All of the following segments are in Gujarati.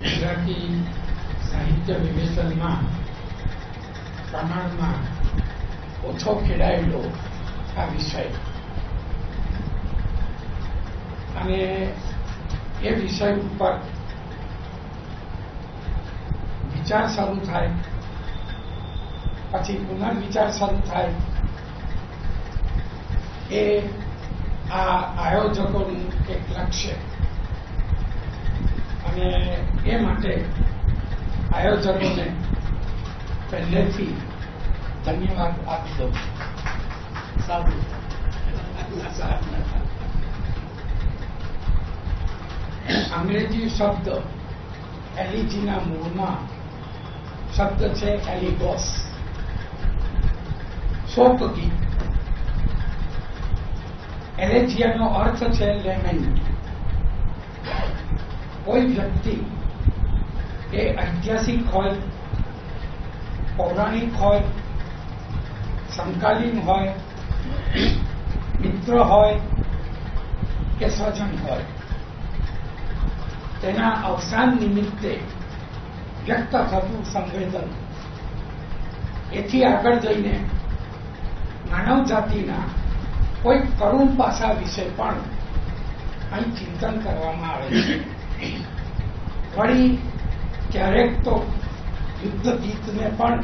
ગુજરાતી સાહિત્ય વિવેચનમાં પ્રમાણમાં ઓછો ખેડાયેલો આ વિષય અને એ વિષય ઉપર વિચાર શરૂ થાય પછી પુનર્વિચાર શરૂ થાય એ આ આયોજકોનું એક લક્ષ્ય. અને એ માટે આયોજકોને પહેલેથી ધન્યવાદ આપી દઉં સાધુ અંગ્રેજી શબ્દ એલિજીના મૂળમાં શબ્દ છે એલિગોસ. શોક ગીત એલેજિયાનો અર્થ છે લેમેન્ટ કોઈ વ્યક્તિ એ ઐતિહાસિક હોય, પૌરાણિક હોય, સમકાલીન હોય, મિત્ર હોય કે સ્વજન હોય, તેના અવસાન નિમિત્તે વ્યક્ત થતું સંવેદન. એથી આગળ જઈને માનવ જાતિના કોઈ કરુણ પાસા વિશે પણ અહીં ચિંતન કરવામાં આવે છે. વળી ક્યારેક તો યુદ્ધ ગીતને પણ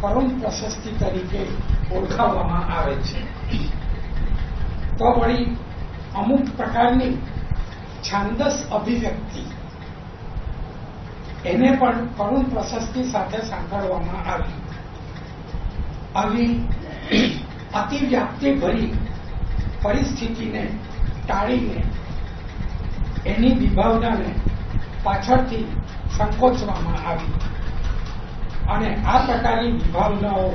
કરુણ પ્રશસ્તિ તરીકે ઓળખાવવામાં આવે છે. તો વળી અમુક પ્રકારની છાંદસ અભિવ્યક્તિ એને પણ કરુણ પ્રશસ્તિ સાથે સાંકળવામાં આવી. આવી અતિવ્યાપ્તિ ભરી પરિસ્થિતિને ટાળીને, એની વિભાવનાને પાછળથી સંકોચવામાં આવી. અને આ પ્રકારની વિભાવનાઓ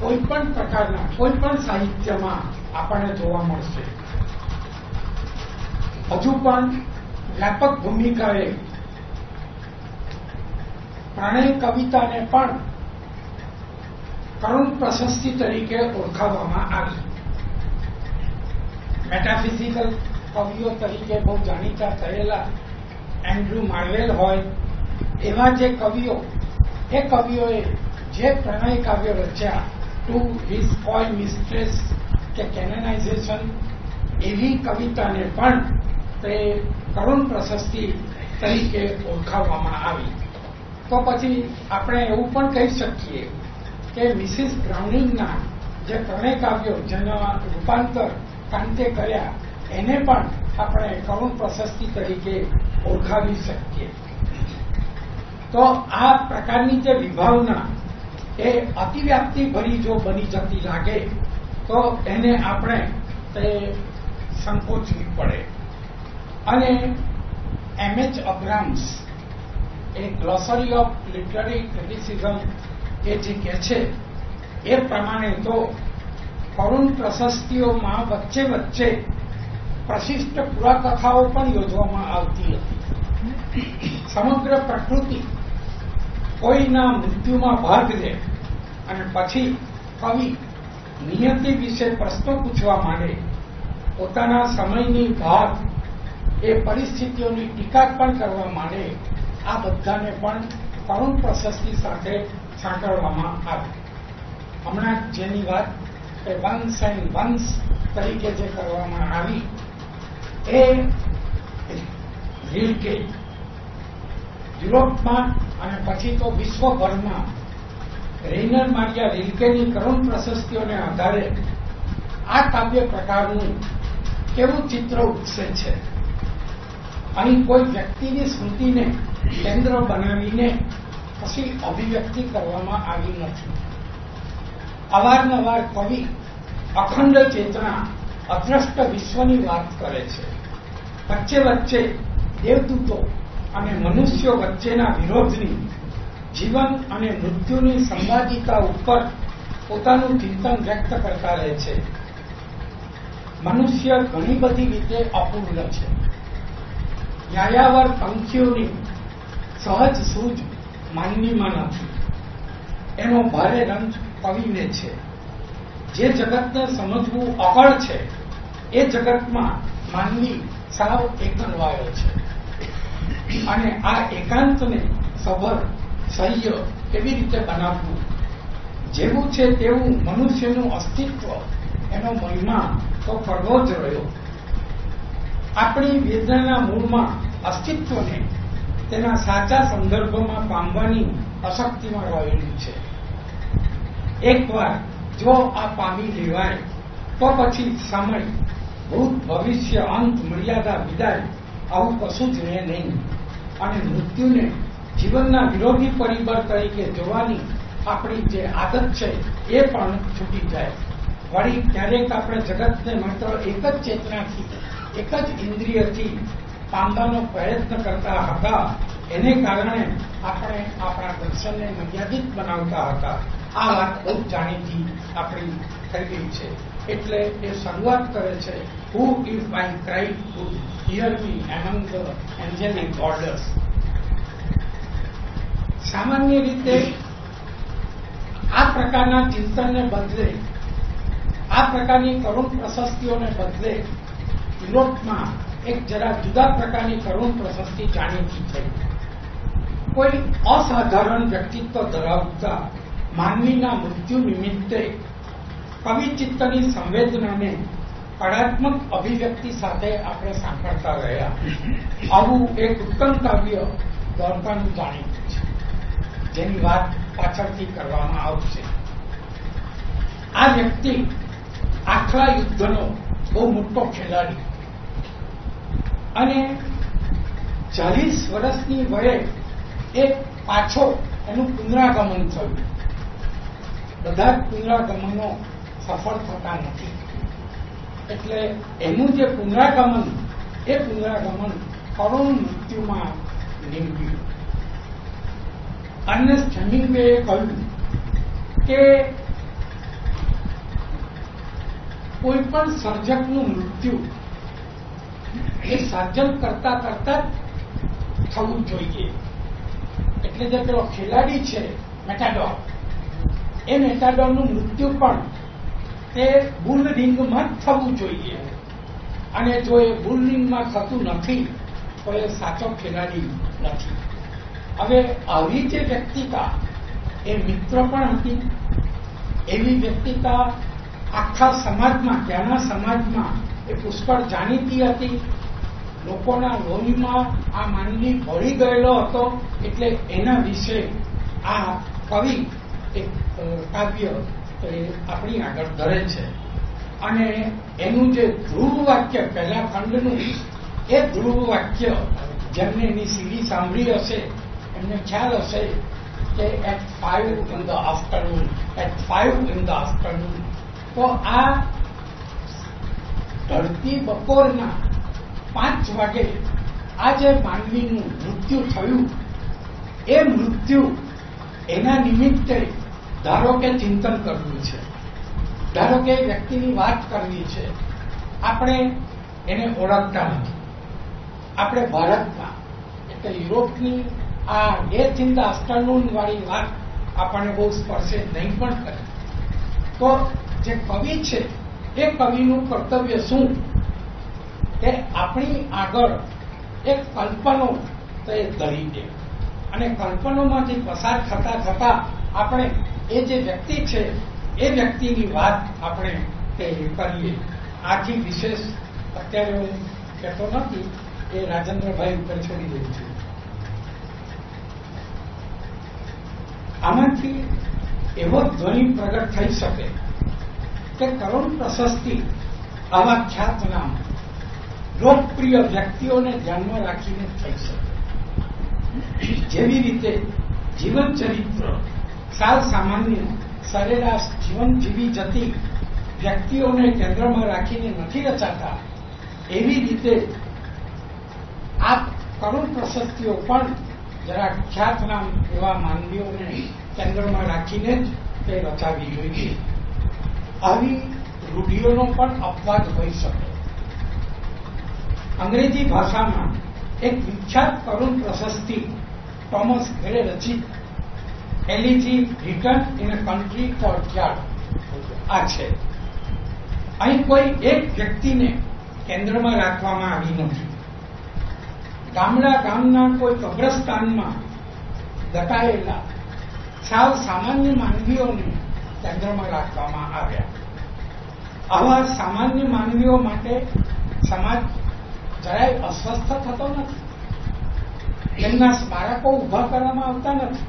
કોઈ પ્રકારના, કોઈ સાહિત્યમાં આપણને જોવા મળશે. હજુ પણ વ્યાપક ભૂમિકાએ પ્રણય કવિતાને પણ કરુણ પ્રશસ્તિ તરીકે ઓળખાવવામાં આવી. મેટાફિઝિકલ કવિઓ તરીકે બહુ જાણીતા થયેલા એન્ડ્રુ માર્વેલ હોય, એવા જે કવિઓ, એ કવિઓએ જે પ્રણય કાવ્ય રચ્યા ટુ હિઝ કોય મિસ્ટ્રેસ કે કેનેનાઇઝેશન એવી કવિતાને પણ તે કરુણ પ્રશસ્તિ તરીકે ઓળખાવવામાં આવી. તો પછી આપણે એવું પણ કહી શકીએ કે મિસિસ બ્રાઉનિંગના જે પ્રણય કાવ્યો, જેના રૂપાંતર કાંતે કર્યા, એને પણ આપણે કરુણ પ્રશસ્તિ તરીકે ઓળખાવી શકીએ. તો આ પ્રકારની જે વિભાવના એ અતિવ્યાપ્તિ ભરી જો બની જતી લાગે, તો એને આપણે તે સંકોચવી પડે. અને M H a glossary of literary criticism એ જે કહે છે, એ પ્રમાણે તો કરુણ પ્રશસ્તિઓમાં વચ્ચે વચ્ચે પ્રશિષ્ટ પુરાકથાઓ પણ યોજવામાં આવતી હતી. સમગ્ર પ્રકૃતિ કોઈના મૃત્યુમાં ભાગ લે અને પછી કવિ નિયતિ વિશે પ્રશ્નો પૂછવા માંડે, પોતાના સમયની ભાગ એ પરિસ્થિતિઓની ટીકા પણ કરવા માંડે, આ બધાને પણ કરુણ પ્રશસ્તિ સાથે સાંકળવામાં આવે. હમણાં જેની વાત કે વંશ એન્ડ વંશ તરીકે જે કરવામાં આવી, એ રીલકે યુરોપમાં અને પછી તો વિશ્વભરમાં રેઇનર મારિયા રિલકેની કરુણ પ્રશસ્તિઓને આધારે આ કાવ્ય પ્રકારનું કેવું ચિત્ર ઉપસે છે? અહીં કોઈ વ્યક્તિની સ્મૃતિને કેન્દ્ર બનાવીને પછી અભિવ્યક્તિ કરવામાં આવી નથી. અવારનવાર કવિ અખંડ ચેતના, અદ્રષ્ટ વિશ્વની વાત કરે છે. વચ્ચે વચ્ચે દેવદૂતો અને મનુષ્યો વચ્ચેના વિરોધની, જીવન અને મૃત્યુની સંવાદિતા ઉપર પોતાનું ચિંતન વ્યક્ત કરતા રહે છે. મનુષ્ય ઘણી બધી રીતે અપૂર્ણ છે. યાયાવર પંખીઓની સહજ સૂઝ માનવીમાં નથી. એનો ભારે રંજ કવિને છે. જે જગતને સમજવું અકળ છે, એ જગતમાં માનવી સાવ એકલવાયો છે. અને આ એકાંતને સબર, સહ્ય કેવી રીતે બનાવવું? જેવું છે તેવું મનુષ્યનું અસ્તિત્વ, એનો મહિમા તો પડવો જ રહ્યો. આપણી વેદનાના મૂળમાં અસ્તિત્વને તેના સાચા સંદર્ભમાં પામવાની અશક્તિમાં રહેલું છે. એકવાર જો આ પામી લેવાય, તો પછી સમય ભૂત ભવિષ્ય અંત મર્યાદા વિદાય, આવું કશું જ રહે નહીં. અને મૃત્યુને જીવનના વિરોધી પરિબળ તરીકે જોવાની આપણી જે આદત છે, એ પણ છૂટી જાય. વળી ક્યારેક આપણે જગતને માત્ર એક જ ચેતનાથી, એક જ ઇન્દ્રિયથી પામવાનો પ્રયત્ન કરતા હતા. એને કારણે આપણે આપણા દર્શનને મર્યાદિત બનાવતા હતા. આ વાત બહુ જાણીતી આપણી થઈ ગઈ છે. એટલે એ શરૂઆત કરે છે who is my cry to hear me among angelic orders સામાન્ય રીતે આ પ્રકારના ચિંતનને બદલે, આ પ્રકારની કરુણ પ્રશસ્તિઓને બદલે યુરોપમાં એક જરા જુદા પ્રકારની કરુણ પ્રશસ્તિ જાણીતી થઈ. કોઈ અસાધારણ વ્યક્તિત્વ ધરાવતા માનવીના મૃત્યુ નિમિત્તે કવિચિત્તની સંવેદનાને કળાત્મક અભિવ્યક્તિ સાથે આપણે સાંભળતા રહ્યા આવું એક ઉત્તમ કાવ્ય દોડતાનું જાણીતું છે જેની વાત પાછળથી કરવામાં આવશે આ વ્યક્તિ આખલા યુદ્ધનો બહુ મોટો ખેલાડી અને ચાલીસ વર્ષની વયે એક પાછો એનું પુનરાગમન થયું બધા પુનરાગમનો સફળ થતા નથી. એટલે એનું જે પુનરાગમન, એ પુનરાગમન કરોડ મૃત્યુમાં નીમવ્યું અર્નેસ્ટ હેમિંગવેએ કહ્યું કે કોઈ પણ સર્જકનું મૃત્યુ એ સર્જન કરતા કરતા થવું જોઈએ. એટલે જે પેલો ખેલાડી છે, મેટાડોર એ મેટાડોરનું મૃત્યુ પણ તે રિંગમાં જ થવું જોઈએ. અને જો એ રિંગમાં થતું નથી, તો એ સાચો ખેલાડી નથી. હવે આવી જે વ્યક્તિતા, એ મિત્ર પણ હતી. એવી વ્યક્તિતા આખા સમાજમાં, ત્યાંના સમાજમાં એ પુષ્કળ જાણીતી હતી. લોકોના લોહીમાં આ માનવી ભળી ગયેલો હતો, એટલે એના વિશે આ કવિ એક કાવ્ય આપણી આગળ ધરે છે. અને એનું જે ધ્રુવ વાક્ય પહેલા ખંડનું, એ ધ્રુવ વાક્ય જેમને એની સીડી સાંભળી હશે, એમને ખ્યાલ હશે કે at five in the afternoon at five in the afternoon તો આ ધરતી બપોરના પાંચ વાગે આ જે માનવીનું મૃત્યુ થયું, એ મૃત્યુ એના નિમિત્તે ધારો કે ચિંતન કરવું છે, ધારો કે વ્યક્તિની વાત કરવી છે, આપણે એને ઓળખતા નથી. આપણે ભારતમાં, એટલે યુરોપની આ ડેથ ઇન ધ આફ્ટરનૂન વાળી વાત આપણને બહુ સ્પર્શે નહીં પણ કરે. તો જે કવિ છે, એ કવિનું કર્તવ્ય શું? કે આપણી આગળ એક કલ્પનો તે ધરી દે અને કલ્પનોમાંથી પસાર થતા થતા આપણે એ જે વ્યક્તિ છે, એ વ્યક્તિની વાત આપણે કરીએ. આથી વિશેષ અત્યારે હું કહેતો નથી, એ રાજેન્દ્રભાઈ ઉપર છોડી દઉં છું. આમાંથી એવો ધ્વનિ પ્રગટ થઈ શકે કે કરુણ પ્રશસ્તિ આવા ખ્યાતનામ લોકપ્રિય વ્યક્તિઓને ધ્યાનમાં રાખીને થઈ શકે. જેવી રીતે જીવન ચરિત્ર સાવ સામાન્ય, સરેરાશ જીવન જીવી જતી વ્યક્તિઓને કેન્દ્રમાં રાખીને નથી રચાતા, એવી રીતે આ કરુણ પ્રશસ્તિઓ પણ જરા ખ્યાતનામ એવા માનવીઓને કેન્દ્રમાં રાખીને જ તે રચાવી જોઈએ. આવી રૂઢિઓનો પણ અપવાદ હોઈ શકે. અંગ્રેજી ભાષામાં એક વિખ્યાત કરુણ પ્રશસ્તિ ટોમસ ઘેરે રચિત, elegy written in a country courtyard આ છે. અહીં કોઈ એક વ્યક્તિને કેન્દ્રમાં રાખવામાં આવી નથી. ગામડા ગામના કોઈ કબ્રસ્તાનમાં દટાયેલા સાવ સામાન્ય માનવીઓને કેન્દ્રમાં રાખવામાં આવ્યા. આવા સામાન્ય માનવીઓ માટે સમાજ જરાય અસ્વસ્થ થતો નથી. તેમના સ્મારકો ઊભા કરવામાં આવતા નથી.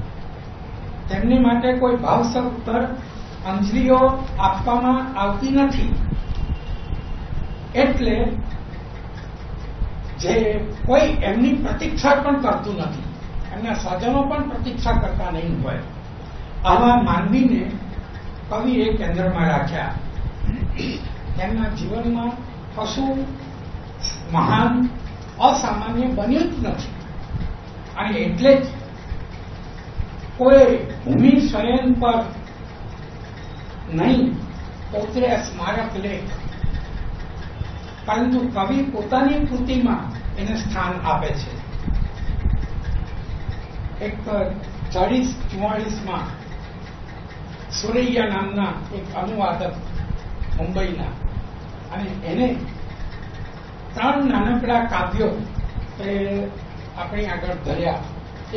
તેમની માટે કોઈ ભાવસર અંજલીઓ આપવામાં આવતી નથી. એટલે જે કોઈ એમની પ્રતીક્ષા પણ કરતું નથી. એમના સ્વજનો પણ પ્રતીક્ષા કરતા નહીં હોય. આવા માનવીને કવિએ કેન્દ્રમાં રાખ્યા. તેમના જીવનમાં કશું મહાન, અસામાન્ય બન્યું જ નથી. અને એટલે જ કોઈ ભૂમિ શયન પર નહીં પોતે સ્મારક લેખ. પરંતુ કવિ પોતાની કૃતિમાં એને સ્થાન આપે છે. એક ચાળીસ ચુવાળીસમાં સુરૈયા નામના એક અનુવાદક મુંબઈના અને એને ત્રણ નાનકડા કાવ્યો આપણે આગળ ધર્યા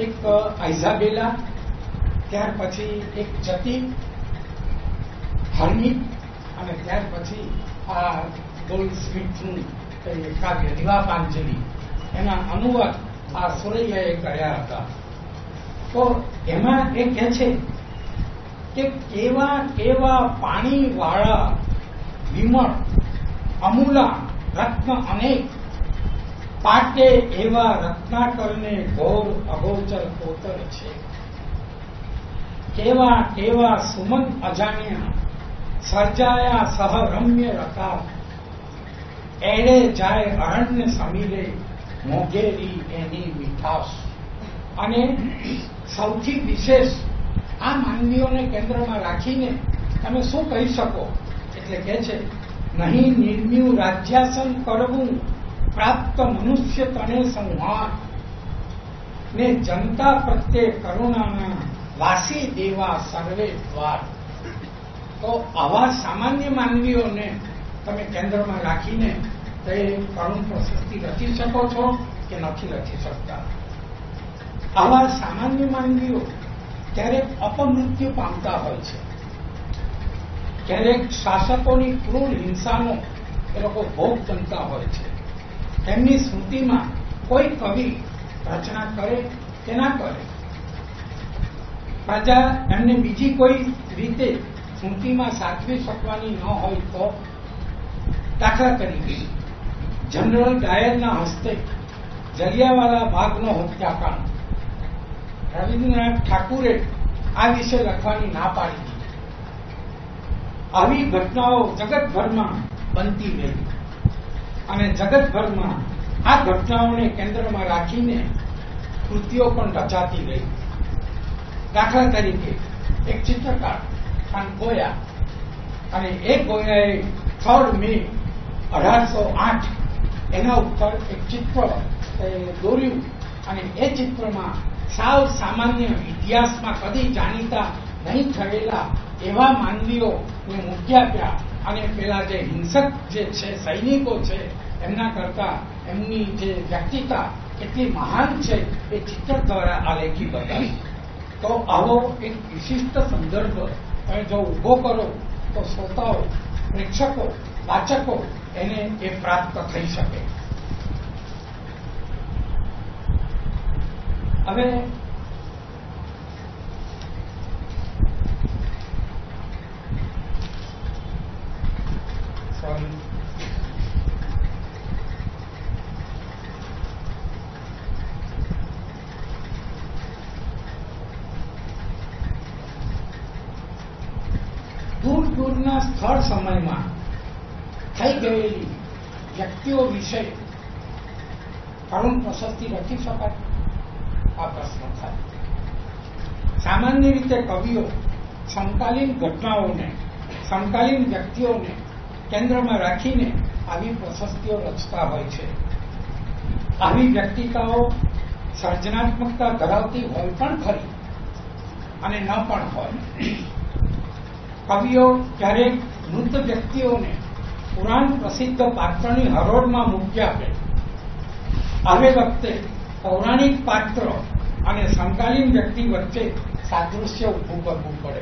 એક આઇઝાબેલા, ત્યાર પછી એક જતી હર્મિત અને ત્યાર પછી આ ગોલ્ડ સ્મિથનું કાવ્ય, દિવાપાંજલિ. એના અનુવાદ આ સુરૈયાએ કર્યા હતા. તો એમાં એ કહે છે કે કેવા કેવા પાણીવાળા વિમળ, અમૂલા રત્ન અનેક. પાટે એવા રત્નાકરને ઘોર અગોચર કોતર છે. કેવા કેવા સુમન અજાણ્યા, સર્જાયા સહરમ્ય રકાર. એણે જાય અરણ્ય સમીરે, મોગેરી એની મીઠાશ. અને સૌથી વિશેષ, આ માનવીઓને કેન્દ્રમાં રાખીને તમે શું કહી શકો? એટલે કે છે નહીં નિર્મ્યું રાજ્યાસન કરવું, પ્રાપ્ત મનુષ્ય તને સંહાર. ને જનતા પ્રત્યે કરુણાના વાસી દેવા સર્વે દ્વાર. તો આવા સામાન્ય માનવીઓને તમે કેન્દ્રમાં રાખીને તે કરુણ પ્રશસ્તિ રચી શકો છો કે નથી રચી શકતા? આવા સામાન્ય માનવીઓ ક્યારેક અપમૃત્યુ પામતા હોય છે. ક્યારેક શાસકોની ક્રૂર હિંસાનો એ લોકો ભોગ બનતા હોય છે. એમની સ્મૃતિમાં કોઈ કવિ રચના કરે કે ના કરે? પ્રજા એમને બીજી કોઈ રીતે સ્મૃતિમાં સાચવી શકવાની ન હોય તો? દાખલા તરીકે, જનરલ ડાયરના હસ્તે જલિયાવાલા બાગનો હત્યાકાંડ. રવિન્દ્રનાથ ઠાકુરે આ વિશે લખવાની ના પાડી. આવી ઘટનાઓ જગતભરમાં બનતી રહી. અને જગતભરમાં આ ઘટનાઓને કેન્દ્રમાં રાખીને કૃતિઓ પણ રચાતી રહી. દાખલા તરીકે, એક ચિત્રકાર, ખાન ગોયા, અને એ ગોયાએ થર્ડ મે અઢારસો આઠ એના ઉપર એક ચિત્ર દોર્યું. અને એ ચિત્રમાં સાવ સામાન્ય ઇતિહાસમાં કદી જાણીતા નહીં થયેલા એવા માનવીઓને મૂકી આપ્યા અને પેલા જે હિંસક જે છે, સૈનિકો છે, એમના કરતા એમની જે વ્યક્તિતા કેટલી મહાન છે, એ ચિત્ર દ્વારા આલેખી બતાવી. તો આવો એક વિશિષ્ટ સંદર્ભ તમે જો ઊભો કરો, તો શ્રોતાઓ, પ્રેક્ષકો, વાચકો એને એ પ્રાપ્ત થઈ શકે. હવે સોરી દૂર દૂરના સ્થળ સમયમાં થઈ ગયેલી વ્યક્તિઓ વિશે કરુણ લખી શકાય આ પ્રશ્ન થાય. સામાન્ય રીતે કવિઓ સમકાલીન ઘટનાઓને, સમકાલીન વ્યક્તિઓને કેન્દ્રમાં રાખીને આવી પ્રશસ્તિઓ રચતા હોય છે. આવી વ્યક્તિતાઓ સર્જનાત્મકતા ધરાવતી હોય પણ ખરી અને ન પણ હોય. કવિઓ ક્યારેક મૃત વ્યક્તિઓને પુરાણ પ્રસિદ્ધ પાત્રની હરોળમાં મૂકી આપે. હવે વખતે પૌરાણિક પાત્ર અને સમકાલીન વ્યક્તિ વચ્ચે સાદૃશ્ય ઊભું કરવું પડે.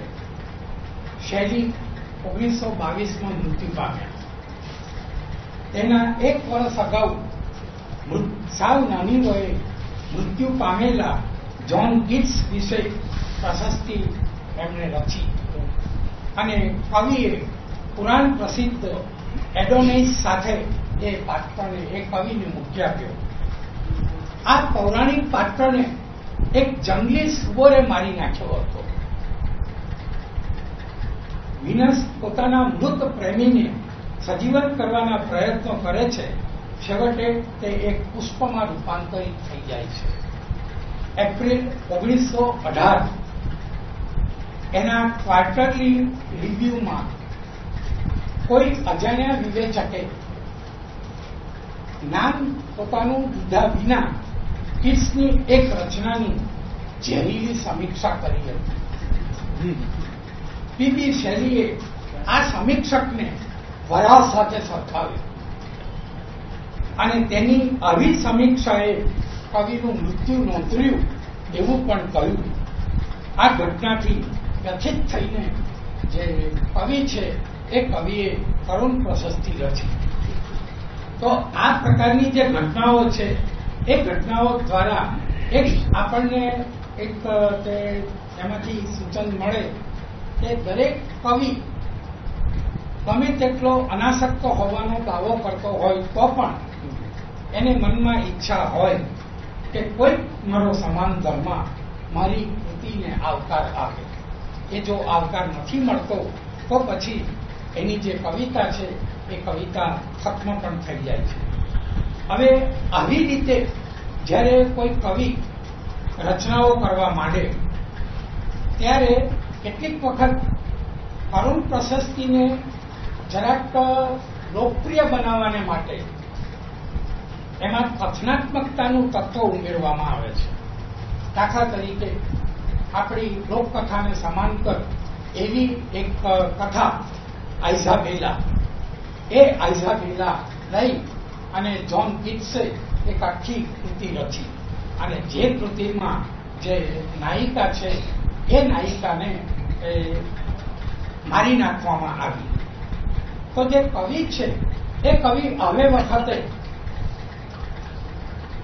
શૈલી ઓગણીસો બાવીસમાં મૃત્યુ પામ્યા. તેના એક વર્ષ અગાઉ સાવ નાની વયે મૃત્યુ પામેલા જોન કિટ્સ વિશે પ્રશસ્તિ એમણે રચી. અને કવિએ પુરાણ પ્રસિદ્ધ એડોનાઇસ સાથે એ પાત્રને, એ કવિને મૂકી આપ્યો. આ પૌરાણિક પાત્રને એક જંગલી સુવરે મારી નાખ્યો હતો. વિનસ પોતાના મૃત પ્રેમીને સજીવન કરવાના પ્રયત્નો કરે છે. છેવટે તે એક પુષ્પમાં રૂપાંતરિત થઈ જાય છે. એપ્રિલ ઓગણીસો અઢાર. એના ક્વાર્ટરલી રિવ્યુમાં કોઈ અજાણ્યા વિવેચકે નામ પોતાનું દીધા વિના કિટ્સની એક રચનાની ઝેરીલી સમીક્ષા કરી હતી. પીબી શૈલીએ આ સમીક્ષકને વરાહ સાથે સરખાવ્યો. અને તેની આવી સમીક્ષાએ કવિનું મૃત્યુ નોંધ્યું એવું પણ કહ્યું. આ ઘટનાથી વ્યથિત થઈને જે કવિ છે, એ કવિએ કરુણ પ્રશસ્તિ રચી. તો આ પ્રકારની જે ઘટનાઓ છે એ ઘટનાઓ દ્વારા એક આપણને એક તે એમાંથી સૂચન મળે કે દરેક કવિ ગમે તેટલો અનાસક્ત હોવાનો દાવો કરતો હોય તો પણ એને મનમાં ઈચ્છા હોય કે કોઈ મારો સમાન ધર્મ મારી કૃતિને આવકાર આપે. એ જો આવકાર નથી મળતો, તો પછી એની જે કવિતા છે, એ કવિતા ખત્મ પણ થઈ જાય છે. હવે આવી રીતે જ્યારે કોઈ કવિ રચનાઓ કરવા માંડે, ત્યારે કેટલીક વખત કરુણ પ્રશસ્તિને જરાક લોકપ્રિય બનાવવાને માટે એમાં કથનાત્મકતાનું તત્વ ઉમેરવામાં આવે છે. દાખલા તરીકે આપણી લોકકથાને સમાંતર એવી એક કથા આઈઝાબેલા એ આઈઝાબેલા લઈ અને જ્હોન કિટ્સે એક આખી કૃતિ રચી. અને જે કૃતિમાં જે નાયિકા છે, એ નાયિકાને મારી નાખવામાં આવી. તો જે કવિ છે, એ કવિ હવે વખતે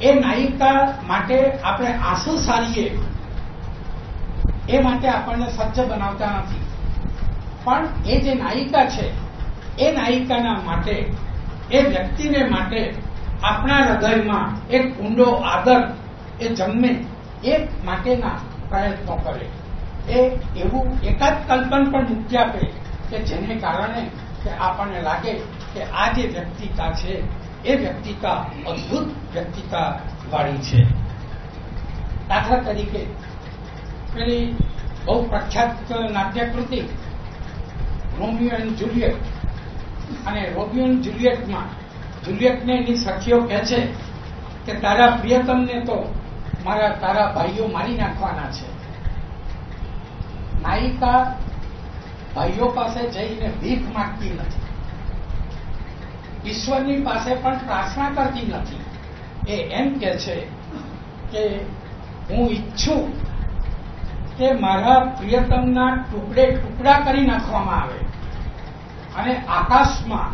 એ નાયિકા માટે આપણે આંસુ સારીએ, એ માટે આપણને સજ્જ બનાવતા નથી. પણ એ જે નાયિકા છે, એ નાયિકાના માટે એ વ્યક્તિને માટે આપણા હૃદયમાં એક ઊંડો આદર એ જન્મે એ માટેના પ્રયત્નો કરે. એ એવું એકાદ કલ્પન પણ મૂકી આપે કે જેને કારણે કે આપણને લાગે કે આ જે વ્યક્તિતા છે, એ વ્યક્તિતા અદભુત વ્યક્તિતા વાળી છે. દાખલા તરીકે પેલી બહુ પ્રખ્યાત નાટ્યકૃતિ રોમિયો એન્ડ જુલિયટ અને રોમિયો જુલિયટમાં, જુલિયટને એની સખીઓ કહે છે કે, તારા પ્રિયતમને તો મારા તારા ભાઈઓ મારી નાખવાના છે. નાયિકા ભાઈઓ પાસે જઈને ભીખ માંગતી નથી. ઈશ્વરની પાસે પણ પ્રાર્થના કરતી નથી. એ એમ કે છે કે, હું ઈચ્છું કે મારા પ્રિયતમના ટુકડે ટુકડા કરી નાખવામાં આવે. અને આકાશમાં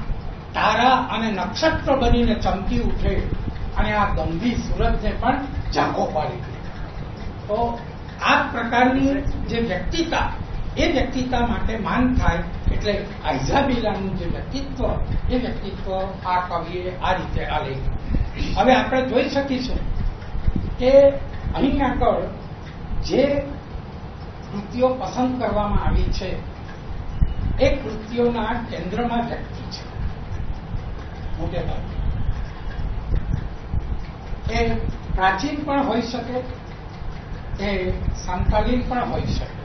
તારા અને નક્ષત્ર બનીને ચમકી ઉઠે અને આ ગંભીર સુરતને પણ ઝાંખો પાડી દે. તો આ પ્રકારની જે વ્યક્તિતા, એ વ્યક્તિતા માટે માન થાય એટલે આઇઝાબેલાનું જે વ્યક્તિત્વ, એ વ્યક્તિત્વ આ કવિએ આ રીતે આલેખ હવે આપણે જોઈ શકીશું કે અહીં આગળ જે કૃતિઓ પસંદ કરવામાં આવી છે એ કૃત્યોના કેન્દ્રમાં વ્યક્તિ છે. મોટે ભાગે. એ પ્રાચીન પણ હોઈ શકે, એ સમકાલીન પણ હોઈ શકે.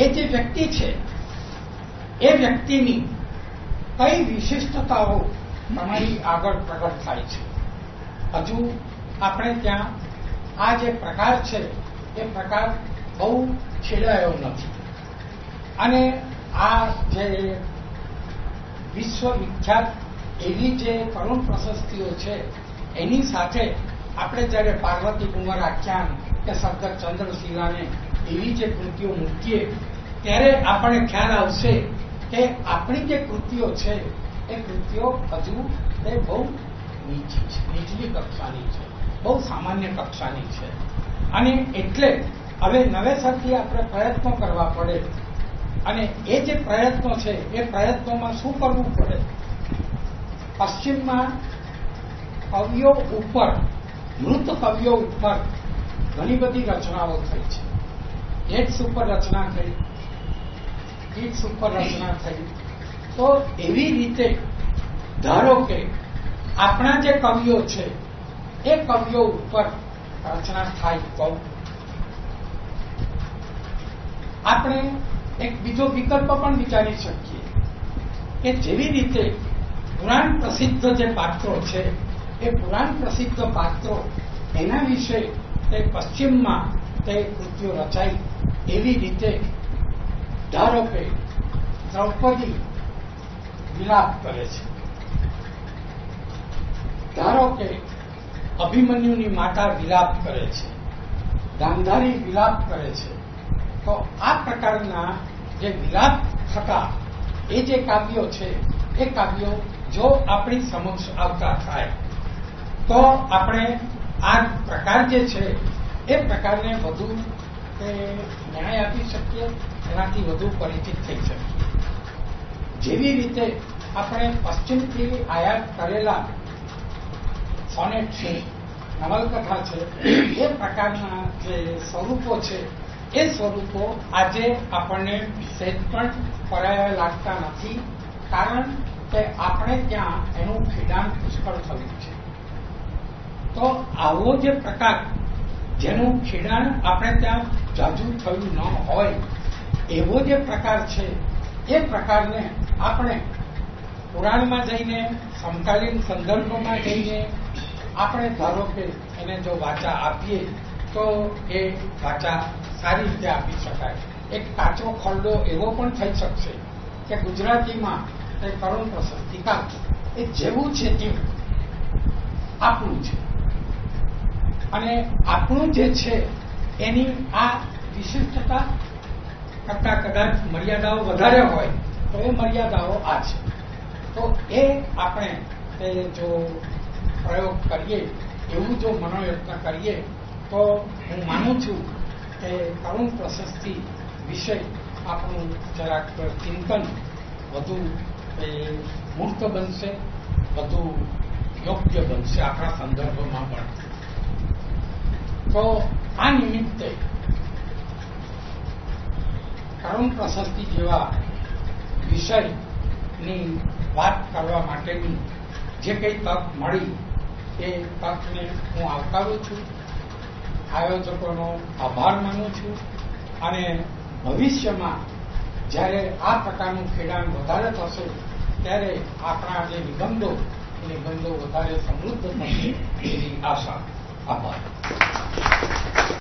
એ જે વ્યક્તિ છે, એ વ્યક્તિની કઈ વિશિષ્ટતાઓ તમારી આગળ પ્રગટ થાય છે? હજુ આપણે ત્યાં આ જે પ્રકાર છે, એ પ્રકાર બહુ છેડાયો નથી. અને આ જે વિશ્વવિખ્યાત એવી જે કરુણ પ્રશસ્તિઓ છે, એની સાથે આપણે જ્યારે પાર્વતી કુંવર આખ્યાન કે સરદાર ચંદ્રશિલાને એવી જે કૃતિઓ મૂકીએ, ત્યારે આપણને ખ્યાલ આવશે કે આપણી જે કૃતિઓ છે, એ કૃતિઓ હજુ એ બહુ નીચી છે, નીચલી કક્ષાની છે, બહુ સામાન્ય કક્ષાની છે. અને એટલે હવે નવેસરથી આપણે પ્રયત્નો કરવા પડે અને એ જે પ્રયત્નો છે, એ પ્રયત્નોમાં શું કરવું પડે? પશ્ચિમમાં કવિઓ ઉપર, મૃત કવિઓ ઉપર ઘણી બધી રચનાઓ થઈ છે. ગેટ્સ ઉપર રચના થઈ ગીટ્સ ઉપર રચના થઈ. તો એવી રીતે ધારો કે આપણા જે કવિઓ છે, એ કવિઓ ઉપર રચના થાય. તો આપણે એક બીજો વિકલ્પ પણ વિચારી શકીએ કે જેવી રીતે પુરાણ પ્રસિદ્ધ જે પાત્રો છે, એ પુરાણ પ્રસિદ્ધ પાત્રો એના વિશે તે પશ્ચિમમાં તે કૃત્યો રચાઈ એવી રીતે ધારો કે દ્રૌપદી વિલાપ કરે છે. ધારો કે અભિમન્યુની માતા વિલાપ કરે છે. ગાંધારી વિલાપ કરે છે. પ્રકારના જે વિલાપ થતા, એ જે કાવ્યો છે, એ કાવ્યો જો આપણી સમક્ષ આવતા થાય, તો આપણે આ પ્રકાર જે છે, એ પ્રકારને વધુ ન્યાય આપી શકીએ, એનાથી વધુ પરિચિત થઈ શકીએ. જેવી રીતે આપણે પશ્ચિમથી આયાત કરેલા સોનેટ છે, નવલકથા છે, એ પ્રકારના જે સ્વરૂપો છે એ સ્વરૂપો આજે આપણને સહેજ પણ પરાયા લાગતા નથી, કારણ કે આપણે ત્યાં એનું ખેડાણ પુષ્કળ થયું છે. તો આવો જે પ્રકાર જેનું ખેડાણ આપણે ત્યાં જાજુ થયું ન હોય, એવો જે પ્રકાર છે, એ પ્રકારને આપણે પુરાણમાં જઈને, સમકાલીન સંદર્ભમાં જઈને આપણે ધારો કે એને જો વાચા આપીએ, તો એ વાચા સારી રીતે આપી શકાય. એક કાચો ખરડો એવો પણ થઈ શકશે કે ગુજરાતીમાં એ કરુણ પ્રશસ્તિકા એ જેવું છે તેવું આપણું છે. અને આપણું જે છે, એની આ વિશિષ્ટતા કરતા કદાચ મર્યાદાઓ વધારે હોય, તો એ મર્યાદાઓ આ છે. તો એ આપણે જો પ્રયોગ કરીએ, એવું જો મનોયત્ન કરીએ, તો હું માનું છું કે કરુણ પ્રશસ્તિ વિષય આપણું જરાક ચિંતન વધુ મૂર્ત બનશે, વધુ યોગ્ય બનશે આપણા સંદર્ભમાં પણ. તો આ નિમિત્તે કરુણ પ્રશસ્તિ જેવા વિષયની વાત કરવા માટેની જે કંઈ તક મળી એ તકને હું આવકારું છું. આયોજકોનો આભાર માનું છું. અને ભવિષ્યમાં જ્યારે આ પ્રકારનું ખેડાણ વધારે થશે, ત્યારે આપણા જે નિબંધો નિબંધો વધારે સમૃદ્ધ થશે એવી આશા, આભાર.